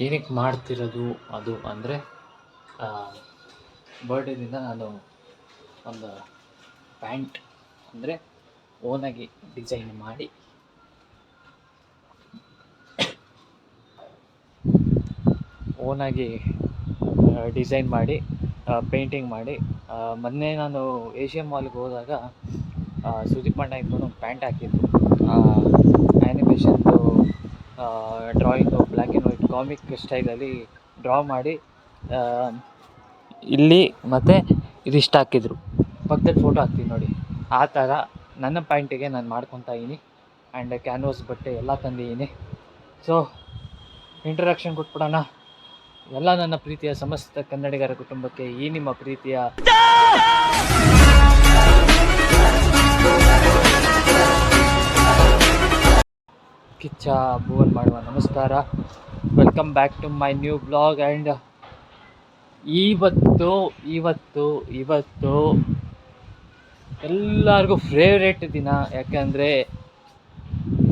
ಏನಕ್ಕೆ ಮಾಡ್ತಿರೋದು ಅದು ಅಂದರೆ ಬರ್ಡೇದಿಂದ ನಾನು ಒಂದು ಪ್ಯಾಂಟ್ ಅಂದರೆ ಓನಾಗಿ ಡಿಸೈನ್ ಮಾಡಿ ಓನಾಗಿ ಡಿಸೈನ್ ಮಾಡಿ ಪೇಂಟಿಂಗ್ ಮಾಡಿ ಮೊನ್ನೆ ನಾನು ಏಷ್ಯನ್ ಮಾಲ್ಗೆ ಹೋದಾಗ ಸುದೀಪ್ ಅಣ್ಣ ಇಟ್ಕೊಂಡು ಒಂದು ಪ್ಯಾಂಟ್ ಹಾಕಿದ್ದು ಆ್ಯನಿಮೇಷನ್ದು drawing black and white comic ಸ್ಟೈಲಲ್ಲಿ ಡ್ರಾ ಮಾಡಿ ಇಲ್ಲಿ ಮತ್ತು ಇದಿಷ್ಟು ಹಾಕಿದ್ರು. ಪಕ್ಕದಲ್ಲಿ ಫೋಟೋ ಹಾಕ್ತೀನಿ ನೋಡಿ. ಆ ಥರ ನನ್ನ ಪಾಯಿಂಟಿಗೆ ನಾನು ಮಾಡ್ಕೊತಾ ಇದ್ದೀನಿ. ಆ್ಯಂಡ್ ಕ್ಯಾನ್ವಾಸ್ ಬಟ್ಟೆ ಎಲ್ಲ ತಂದಿದ್ದೀನಿ ಸೊ ಇಂಟ್ರಡಕ್ಷನ್ ಕೊಟ್ಬಿಡೋಣ. ಎಲ್ಲ ನನ್ನ ಪ್ರೀತಿಯ ಸಮಸ್ತ ಕನ್ನಡಿಗರ ಕುಟುಂಬಕ್ಕೆ ಈ ನಿಮ್ಮ ಪ್ರೀತಿಯ ಕಿಚ್ಚ ಭುವನ್ ಮಾಡುವ ನಮಸ್ಕಾರ. Welcome back to my new blog and ಇವತ್ತು ಇವತ್ತು ಇವತ್ತು ಎಲ್ಲರಿಗೂ ಫೇವ್ರೇಟ್ ದಿನ. ಯಾಕಂದರೆ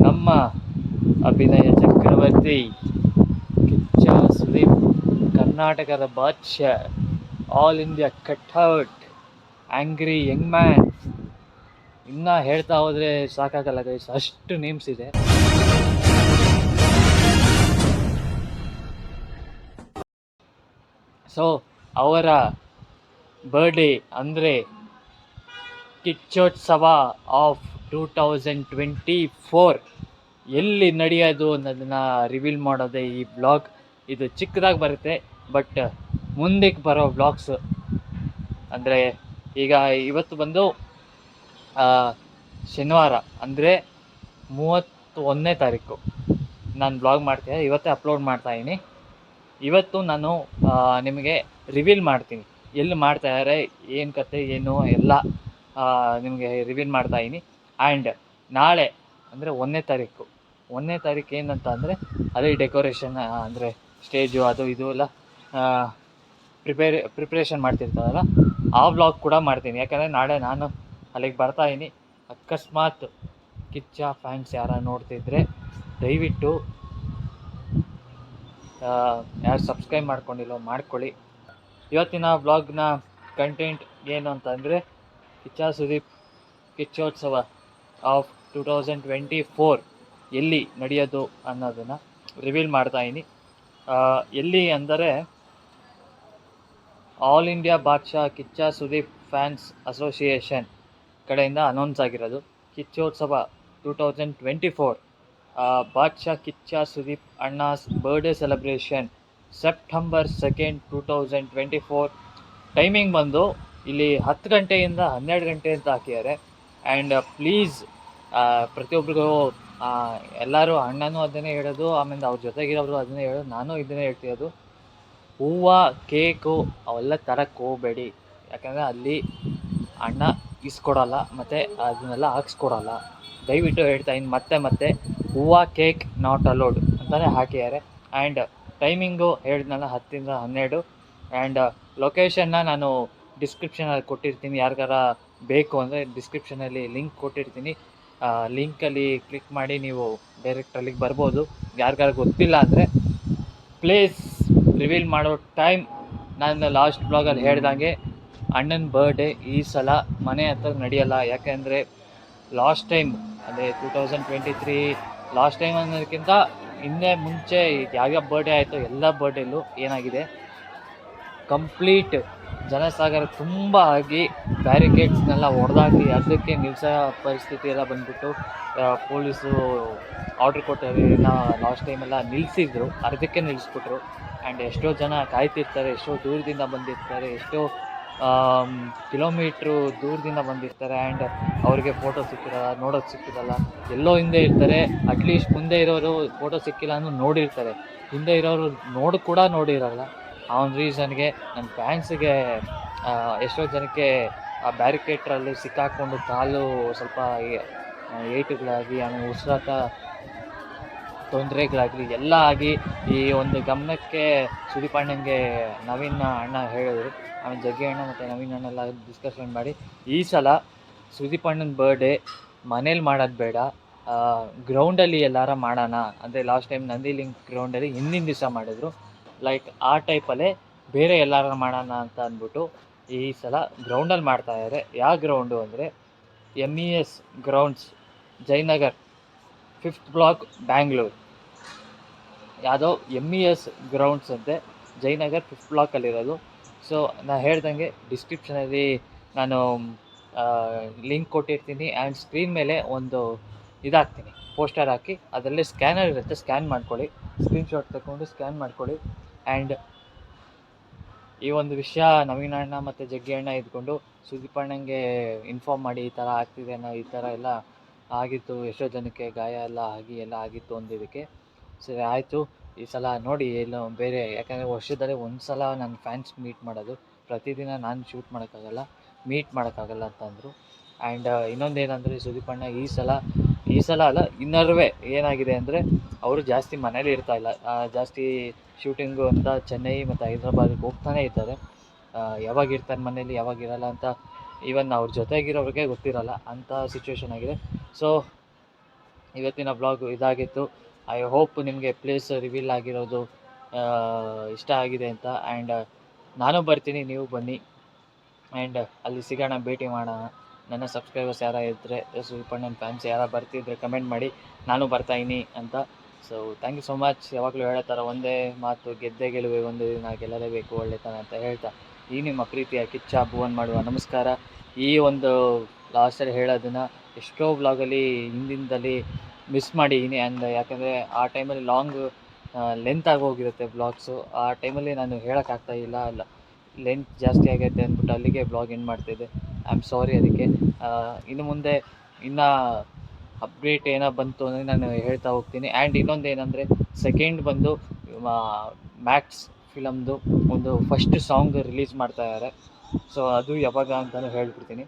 ನಮ್ಮ ಅಭಿನಯ ಚಕ್ರವರ್ತಿ ಕಿಚ್ಚ ಸುದೀಪ್, ಕರ್ನಾಟಕದ ಬಾದ್ಶಾ all India cutout angry young man ಇನ್ನೂ ಹೇಳ್ತಾ ಹೋದರೆ ಸಾಕಾಗಲ್ಲ ಗೈಸ್ ಅಷ್ಟು ನೇಮ್ಸ್ ಇದೆ. ಸೊ ಅವರ ಬರ್ಡೇ ಅಂದರೆ Kichchotsava of two thousand twenty four ಎಲ್ಲಿ ನಡೆಯೋದು ಅನ್ನೋದನ್ನು ರಿವೀಲ್ ಮಾಡೋದೇ ಈ ಬ್ಲಾಗ್ ಇದು ಚಿಕ್ಕದಾಗಿ ಬರುತ್ತೆ ಬಟ್ ಮುಂದಕ್ಕೆ ಬರೋ ಬ್ಲಾಗ್ಸ್ ಅಂದರೆ ಈಗ ಇವತ್ತು ಬಂದು ಶನಿವಾರ, ಅಂದರೆ ಮೂವತ್ತೊಂದನೇ ತಾರೀಕು. ನಾನು ಬ್ಲಾಗ್ ಮಾಡ್ತೀನಿ ಇವತ್ತೇ ಅಪ್ಲೋಡ್ ಮಾಡ್ತಾಯಿದ್ದೀನಿ ಇವತ್ತು ನಾನು ನಿಮಗೆ ರಿವೀಲ್ ಮಾಡ್ತೀನಿ. ಎಲ್ಲಿ ಮಾಡ್ತಾ ಇದ್ದಾರೆ ಏನು ಕತೆ, ಏನು ಎಲ್ಲ ನಿಮಗೆ ರಿವೀಲ್ ಮಾಡ್ತಾ ಇದ್ದೀನಿ ಆ್ಯಂಡ್ ನಾಳೆ, ಅಂದರೆ ಒಂದನೇ ತಾರೀಕು. ಒಂದನೇ ತಾರೀಕು ಏನಂತ ಅಂದರೆ ಅದೇ ಡೆಕೋರೇಷನ್ ಅಂದರೆ ಸ್ಟೇಜು ಅದು ಇದು ಎಲ್ಲ ಪ್ರಿಪೇರ್ ಪ್ರಿಪ್ರೇಷನ್ ಮಾಡ್ತಿರ್ತಾರಲ್ಲ, ಆ ವ್ಲಾಗ್ ಕೂಡ ಮಾಡ್ತೀನಿ. ಯಾಕಂದರೆ ನಾಳೆ ನಾನು ಅಲ್ಲಿಗೆ ಬರ್ತಾಯಿದ್ದೀನಿ ಅಕಸ್ಮಾತ್ ಕಿಚ್ಚ ಫ್ಯಾನ್ಸ್ ಯಾರ ನೋಡ್ತಿದ್ರೆ, ದಯವಿಟ್ಟು ಯಾರು ಸಬ್ಸ್ಕ್ರೈಬ್ ಮಾಡ್ಕೊಂಡಿಲ್ಲೋ ಮಾಡ್ಕೊಳ್ಳಿ. ಇವತ್ತಿನ ಬ್ಲಾಗ್ನ ಕಂಟೆಂಟ್ ಏನು ಅಂತಂದರೆ Kichcha Sudeep Kichchotsava of two thousand twenty four ಎಲ್ಲಿ ನಡೆಯೋದು ಅನ್ನೋದನ್ನು ರಿವೀಲ್ ಮಾಡ್ತಾಯಿನಿ ಎಲ್ಲಿ ಅಂದರೆ all India Badshah Kichcha Sudeep fans association ಕಡೆಯಿಂದ ಅನೌನ್ಸ್ ಆಗಿರೋದು. Kichchotsava two thousand twenty four Badshah Kichcha Sudeep ಅಣ್ಣಾಸ್ birthday celebration September second two thousand twenty four timing ಬಂದು ಇಲ್ಲಿ ಹತ್ತು ಗಂಟೆಯಿಂದ ಹನ್ನೆರಡು ಗಂಟೆ ಅಂತ ಹಾಕಿದ್ದಾರೆ. ಆ್ಯಂಡ್ ಪ್ಲೀಸ್ ಪ್ರತಿಯೊಬ್ಬರಿಗೂ ಎಲ್ಲರೂ ಅಣ್ಣನೂ ಅದನ್ನೇ ಹೇಳೋದು, ಆಮೇಲೆ ಅವ್ರ ಜೊತೆಗಿರೋರು ಅದನ್ನೇ ಹೇಳೋದು, ನಾನು ಇದನ್ನೇ ಹೇಳ್ತಿರೋದು ಹೂವು, ಕೇಕು, ಅವೆಲ್ಲ ತರಕ್ಕೆ ಹೋಗಬೇಡಿ. ಯಾಕಂದರೆ ಅಲ್ಲಿ ಅಣ್ಣ ಇಸ್ಕೊಡಲ್ಲ, ಮತ್ತು ಅದನ್ನೆಲ್ಲ ಹಾಕ್ಸ್ಕೊಡಲ್ಲ. ದಯವಿಟ್ಟು ಹೇಳ್ತಾ ಇದ್ದೀನಿ ಮತ್ತೆ ಮತ್ತೆ, ಹೂವು ಕೇಕ್ ನಾಟ್ ಅಲೋಡ್ ಅಂತಲೇ ಹಾಕಿದ್ದಾರೆ. ಆ್ಯಂಡ್ ಟೈಮಿಂಗು ಹೇಳಿದ್ನಲ್ಲ ಹತ್ತರಿಂದ ಹನ್ನೆರಡು. ಆ್ಯಂಡ್ ಲೊಕೇಶನ್ನ ನಾನು ಡಿಸ್ಕ್ರಿಪ್ಷನಲ್ಲಿ ಕೊಟ್ಟಿರ್ತೀನಿ, ಯಾರಿಗಾರ ಬೇಕು ಅಂದರೆ ಡಿಸ್ಕ್ರಿಪ್ಷನಲ್ಲಿ ಲಿಂಕ್ ಕೊಟ್ಟಿರ್ತೀನಿ. ಲಿಂಕಲ್ಲಿ ಕ್ಲಿಕ್ ಮಾಡಿ ನೀವು ಡೈರೆಕ್ಟ್ ಅಲ್ಲಿಗೆ ಬರ್ಬೋದು. ಯಾರಿಗಾರ ಗೊತ್ತಿಲ್ಲ ಅಂದರೆ ಪ್ಲೇಸ್ ರಿವೀಲ್ ಮಾಡೋ ಟೈಮ್ ನಾನು ಲಾಸ್ಟ್ ಬ್ಲಾಗಲ್ಲಿ ಹೇಳ್ದಂಗೆ, ಅಣ್ಣನ ಬರ್ಡೇ ಈ ಸಲ ಮನೆ ಹತ್ರ ನಡೆಯಲ್ಲ. ಯಾಕೆಂದರೆ ಲಾಸ್ಟ್ ಟೈಮ್ ಅದೇ two thousand twenty three last time ಅನ್ನೋದಕ್ಕಿಂತ ಇನ್ನೇ ಮುಂಚೆ ಯಾವ್ಯಾವ ಬರ್ಡೇ ಆಯಿತು ಎಲ್ಲ ಬರ್ಡೇಲ್ಲೂ ಏನಾಗಿದೆ? ಕಂಪ್ಲೀಟ್ ಜನಸಾಗರ ತುಂಬ ಆಗಿ ಬ್ಯಾರಿಕೇಡ್ಸ್ನೆಲ್ಲ ಹೊಡೆದಾಕಿ ಅದಕ್ಕೆ ನಿಲ್ಸೋ ಪರಿಸ್ಥಿತಿ ಎಲ್ಲ ಬಂದ್ಬಿಟ್ಟು ಪೊಲೀಸು ಆರ್ಡ್ರ್ ಕೊಟ್ಟರೆ ಲಾಸ್ಟ್ ಟೈಮೆಲ್ಲ ನಿಲ್ಲಿಸಿದ್ರು ಅರ್ಧಕ್ಕೆ ನಿಲ್ಲಿಸ್ಬಿಟ್ರು ಆ್ಯಂಡ್ ಎಷ್ಟೋ ಜನ ಕಾಯ್ತಿರ್ತಾರೆ, ಎಷ್ಟೋ ದೂರದಿಂದ ಬಂದಿರ್ತಾರೆ, ಎಷ್ಟೋ ಕಿಲೋಮೀಟ್ರು ದೂರದಿಂದ ಬಂದಿರ್ತಾರೆ ಆ್ಯಂಡ್ ಅವ್ರಿಗೆ ಫೋಟೋ ಸಿಕ್ಕಿರಲ್ಲ ನೋಡೋದು ಸಿಕ್ಕಿರಲ್ಲ. ಎಲ್ಲೋ ಹಿಂದೆ ಇರ್ತಾರೆ ಅಟ್ಲೀಸ್ಟ್ ಮುಂದೆ ಇರೋರು ಫೋಟೋ ಸಿಕ್ಕಿಲ್ಲ ಅನ್ನೋ ನೋಡಿರ್ತಾರೆ. ಹಿಂದೆ ಇರೋರು ನೋಡಿ ಕೂಡ ನೋಡಿರಲ್ಲ. ಆ ಒಂದು ರೀಸನ್ಗೆ ನನ್ನ ಫ್ಯಾನ್ಸಿಗೆ ಎಷ್ಟೋ ಜನಕ್ಕೆ ಆ ಬ್ಯಾರಿಕೇಟ್ರಲ್ಲಿ ಸಿಕ್ಕಾಕೊಂಡು ಕಾಲು ಸ್ವಲ್ಪ ಏಟುಗಳಾಗಿ ಆಮೇಲೆ ಉಸಿರಾಟ ತೊಂದರೆಗಳಾಗಲಿ ಎಲ್ಲ ಆಗಿ ಈ ಒಂದು ಗಮನಕ್ಕೆ ಸುದೀಪ್ ನವೀನ್ ಅಣ್ಣ ಹೇಳಿದ್ರು. ಆಮೇಲೆ ಜಗ್ಗಿ ಅಣ್ಣ ಮತ್ತು ನವೀನ್ ಅಣ್ಣ ಎಲ್ಲ ಡಿಸ್ಕಷನ್ ಮಾಡಿ, ಈ ಸಲ ಸುದೀಪ್ ಬರ್ಡೇ ಮನೇಲಿ ಮಾಡೋದು ಬೇಡ. ಗ್ರೌಂಡಲ್ಲಿ ಎಲ್ಲಾರ ಮಾಡೋಣ. ಅಂದರೆ ಲಾಸ್ಟ್ ಟೈಮ್ ನಂದಿ ಲಿಂಕ್ ಗ್ರೌಂಡಲ್ಲಿ ಹಿಂದಿನ ದಿವಸ ಮಾಡಿದ್ರು. ಲೈಕ್ ಆ ಟೈಪಲ್ಲೇ ಬೇರೆ ಎಲ್ಲಾರ ಮಾಡೋಣ ಅಂತ ಅಂದ್ಬಿಟ್ಟು ಈ ಸಲ ಗ್ರೌಂಡಲ್ಲಿ ಮಾಡ್ತಾ ಇದ್ದಾರೆ ಯಾವ ಗ್ರೌಂಡು ಅಂದರೆ M E S grounds Jayanagar fifth block Bangalore ಯಾವುದೋ ಎಂ ಇ ಎಸ್ ಗ್ರೌಂಡ್ಸ್ ಅಂತೆ. ಜಯನಗರ್ ಫಿಫ್ತ್ ಬ್ಲಾಕಲ್ಲಿರೋದು ಸೊ ನಾನು ಹೇಳ್ದಂಗೆ ಡಿಸ್ಕ್ರಿಪ್ಷನಲ್ಲಿ ನಾನು ಲಿಂಕ್ ಕೊಟ್ಟಿರ್ತೀನಿ ಆ್ಯಂಡ್ ಸ್ಕ್ರೀನ್ ಮೇಲೆ ಒಂದು ಇದಾಕ್ತೀನಿ. ಪೋಸ್ಟರ್ ಹಾಕಿ. ಅದರಲ್ಲಿ ಸ್ಕ್ಯಾನರ್ ಇರುತ್ತೆ. ಸ್ಕ್ಯಾನ್ ಮಾಡ್ಕೊಳ್ಳಿ. ಸ್ಕ್ರೀನ್ಶಾಟ್ ತಗೊಂಡು ಸ್ಕ್ಯಾನ್ ಮಾಡ್ಕೊಳ್ಳಿ. ಆ್ಯಂಡ್ ಈ ಒಂದು ವಿಷಯ ನವೀನ ಅಣ್ಣ ಮತ್ತು ಜಗ್ಗಿ ಅಣ್ಣ ಇದ್ಕೊಂಡು ಸುದೀಪ್ ಅಣ್ಣಂಗೆ ಇನ್ಫಾರ್ಮ್ ಮಾಡಿ ಈ ಥರ ಆಗ್ತಿದೆ ಅನ್ನೋ ಈ ಥರ ಎಲ್ಲ ಆಗಿತ್ತು ಎಷ್ಟೋ ಜನಕ್ಕೆ ಗಾಯ ಎಲ್ಲ ಆಗಿ ಎಲ್ಲ ಆಗಿತ್ತು ಅಂದಿದ್ದಕ್ಕೆ. ಸರಿ ಆಯಿತು. ಈ ಸಲ ನೋಡಿ ಎಲ್ಲ ಬೇರೆ ಯಾಕಂದರೆ ವರ್ಷದಲ್ಲಿ ಒಂದು ಸಲ ನನ್ನ ಫ್ಯಾನ್ಸ್ ಮೀಟ್ ಮಾಡೋದು. ಪ್ರತಿದಿನ ನಾನು ಶೂಟ್ ಮಾಡೋಕ್ಕಾಗಲ್ಲ ಮೀಟ್ ಮಾಡೋಕ್ಕಾಗಲ್ಲ ಅಂತಂದರು ಆ್ಯಂಡ್ ಇನ್ನೊಂದು ಏನಂದರೆ ಸುದೀಪ್ ಅಣ್ಣ ಈ ಸಲ ಈ ಸಲ ಅಲ್ಲ ಇನ್ನರ್ವೇ ಏನಾಗಿದೆ ಅಂದರೆ ಅವರು ಜಾಸ್ತಿ ಮನೇಲಿ ಇರ್ತಾ ಇಲ್ಲ. ಜಾಸ್ತಿ ಶೂಟಿಂಗು ಅಂತ ಚೆನ್ನೈ ಮತ್ತು ಹೈದ್ರಾಬಾದಿಗೆ ಹೋಗ್ತಾನೆ ಆ, ಯಾವಾಗ ಇರ್ತಾರೆ ಮನೇಲಿ ಯಾವಾಗ ಇರಲ್ಲ ಅಂತ ಈವನ್ ಅವ್ರ ಜೊತೆಗಿರೋರಿಗೆ ಗೊತ್ತಿರಲ್ಲ. ಅಂಥ ಸಿಚುವೇಶನ್ ಆಗಿದೆ. ಸೊ ಇವತ್ತಿನ ಬ್ಲಾಗ್ ಇದಾಗಿತ್ತು. ಐ ಹೋಪ್ ನಿಮಗೆ ಪ್ಲೇಸ್ ರಿವೀಲ್ ಆಗಿರೋದು ಇಷ್ಟ ಆಗಿದೆ ಅಂತ. ಆ್ಯಂಡ್ ನಾನು ಬರ್ತೀನಿ, ನೀವು ಬನ್ನಿ. ಆ್ಯಂಡ್ ಅಲ್ಲಿ ಸಿಗೋಣ, ಭೇಟಿ ಮಾಡೋಣ. ನನ್ನ ಸಬ್ಸ್ಕ್ರೈಬರ್ಸ್ ಯಾರ ಇದ್ದರೆ ಸುಲ್ಪಣ್ಣನ ಫ್ಯಾನ್ಸ್ ಯಾರ ಬರ್ತಿದ್ರೆ ಕಮೆಂಟ್ ಮಾಡಿ. ನಾನು ಬರ್ತಾಯಿನಿ ಅಂತ. So thank you so much ಯಾವಾಗಲೂ ಹೇಳೋ ಥರ ಒಂದೇ ಮಾತು, ಗೆದ್ದೆ ಗೆಲುವೆ, ಒಂದು ದಿನ ಗೆಲ್ಲಲೇಬೇಕು, ಒಳ್ಳೆತನ ಅಂತ ಹೇಳ್ತಾ. ಈ ನಿಮ್ಮ ಪ್ರೀತಿಯ ಕಿಚ್ಚ, ಭುವನ್ ಮಾಡುವ ನಮಸ್ಕಾರ. ಈ ಒಂದು ಲಾಸ್ಟಲ್ಲಿ ಹೇಳೋದನ್ನು ಎಷ್ಟೋ ಬ್ಲಾಗಲ್ಲಿ ಹಿಂದಿನದಲ್ಲಿ ಮಿಸ್ ಮಾಡಿದ್ದೀನಿ ಆ್ಯಂಡ್ ಯಾಕಂದರೆ ಆ ಟೈಮಲ್ಲಿ ಲಾಂಗ್ ಲೆಂತ್ ಆಗಿ ಹೋಗಿರುತ್ತೆ ಬ್ಲಾಗ್ಸು ಆ ಟೈಮಲ್ಲಿ ನಾನು ಹೇಳೋಕ್ಕಾಗ್ತಾ ಇಲ್ಲ. ಅಲ್ಲ ಲೆಂತ್ ಜಾಸ್ತಿ ಆಗೈತೆ ಅಂದ್ಬಿಟ್ಟು ಅಲ್ಲಿಗೆ ಬ್ಲಾಗ್ ಏನು ಮಾಡ್ತಿದ್ದೆ. ಐ ಆಮ್ ಸಾರಿ ಅದಕ್ಕೆ ಇನ್ನು ಮುಂದೆ ಇನ್ನು ಅಪ್ಡೇಟ್ ಏನೋ ಬಂತು ಅಂದರೆ ನಾನು ಹೇಳ್ತಾ ಹೋಗ್ತೀನಿ. ಆ್ಯಂಡ್ ಇನ್ನೊಂದು ಏನಂದರೆ ಸೆಕೆಂಡ್ ಬಂದು ಮ್ಯಾಕ್ಸ್ ಫಿಲಮ್ದು ಒಂದು ಫಸ್ಟ್ ಸಾಂಗ್ ರಿಲೀಸ್ ಮಾಡ್ತಾ ಇದ್ದಾರೆ ಸೊ ಅದು ಯಾವಾಗ ಅಂತಲೂ ಹೇಳ್ಬಿಡ್ತೀನಿ.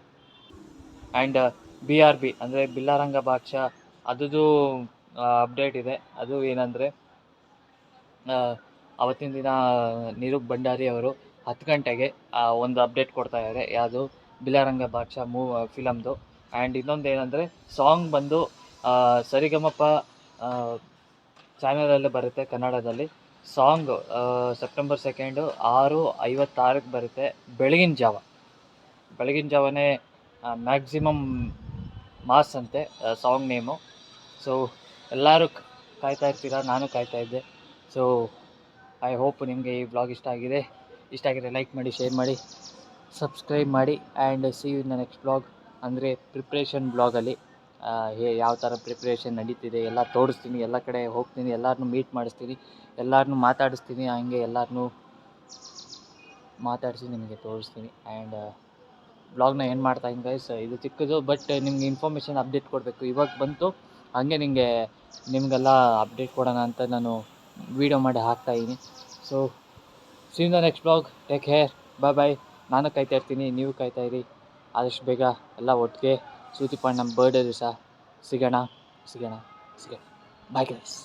ಆ್ಯಂಡ್ ಬಿ ಆರ್ ಬಿ ಅಂದರೆ ಬಿಲ್ಲಾರಂಗ ಬಾಕ್ಷ, ಅದುದು ಅಪ್ಡೇಟ್ ಇದೆ. ಅದು ಏನಂದರೆ ಅವತ್ತಿನ ದಿನ ನಿರೂಪ್ ಭಂಡಾರಿ ಅವರು ಹತ್ತು ಗಂಟೆಗೆ ಒಂದು ಅಪ್ಡೇಟ್ ಕೊಡ್ತಾ ಇದ್ದಾರೆ ಯಾವುದು? ಬಿಲ್ಲಾರಂಗ ಬಾಕ್ಷ ಮೂ, ಫಿಲಮ್ದು. ಆ್ಯಂಡ್ ಇನ್ನೊಂದು ಏನಂದರೆ ಸಾಂಗ್ ಬಂದು ಸರಿಗಮಪ ಚಾನಲಲ್ಲೇ ಬರುತ್ತೆ ಕನ್ನಡದಲ್ಲಿ. ಸಾಂಗ್ ಸೆಪ್ಟೆಂಬರ್ ಸೆಕೆಂಡು ಆರು ಐವತ್ತಾರಕ್ಕೆ ಬರುತ್ತೆ ಬೆಳಗಿನ ಜಾವ. ಬೆಳಗಿನ ಜಾವನೇ ಮ್ಯಾಕ್ಸಿಮಮ್ ಮಾಸ್ ಅಂತೆ ಸಾಂಗ್ ನೇಮು. ಸೊ ಎಲ್ಲರೂ ಕಾಯ್ತಾ ಇರ್ತೀರ? ನಾನು ಕಾಯ್ತಾ ಇದ್ದೆ. ಸೊ ಐ ಹೋಪ್ ನಿಮಗೆ ಈ ಬ್ಲಾಗ್ ಇಷ್ಟ ಆಗಿದೆ. ಇಷ್ಟ ಆಗಿದೆ ಲೈಕ್ ಮಾಡಿ ಶೇರ್ ಮಾಡಿ ಸಬ್ಸ್ಕ್ರೈಬ್ ಮಾಡಿ and see you in next blog ಅಂದರೆ ಪ್ರಿಪ್ರೇಷನ್ ಬ್ಲಾಗಲ್ಲಿ ಹೇ, ಯಾವ ಥರ ಪ್ರಿಪ್ರೇಷನ್ ನಡೀತಿದೆ, ಎಲ್ಲ ತೋರಿಸ್ತೀನಿ, ಎಲ್ಲ ಕಡೆ ಹೋಗ್ತೀನಿ ಎಲ್ಲರನ್ನೂ ಮೀಟ್ ಮಾಡಿಸ್ತೀನಿ ಎಲ್ಲರನ್ನೂ ಮಾತಾಡಿಸ್ತೀನಿ, ಹಂಗೆ ಎಲ್ಲರನ್ನೂ ಮಾತಾಡಿಸಿ ನಿಮಗೆ ತೋರಿಸ್ತೀನಿ. ಆ್ಯಂಡ್ ಬ್ಲಾಗ್ನ ಏನು ಮಾಡ್ತಾ ಇದೀನಿ ಗೈಸ್ ಇದು ಚಿಕ್ಕದು ಬಟ್ ನಿಮ್ಗೆ ಇನ್ಫಾರ್ಮೇಷನ್ ಅಪ್ಡೇಟ್ ಕೊಡಬೇಕು. ಇವಾಗ ಬಂತು. ಹಾಗೆ ನಿಮಗೆ ನಿಮಗೆಲ್ಲ ಅಪ್ಡೇಟ್ ಕೊಡೋಣ ಅಂತ ನಾನು ವೀಡಿಯೋ ಮಾಡಿ ಹಾಕ್ತಾ ಇದ್ದೀನಿ. So see in the next blog take care bye bye ನಾನು ಕಾಯ್ತಾ ಇರ್ತೀನಿ, ನೀವು ಕಾಯ್ತಾ ಇರಿ. ಆದಷ್ಟು ಬೇಗ ಎಲ್ಲ ಒಟ್ಟಿಗೆ ಸೂತಿಪಾಣ ನಮ್ಮ ಬರ್ಡೇ ದಿವಸ ಸಿಗೋಣ ಸಿಗೋಣ ಸಿಗೋಣ. Bye guys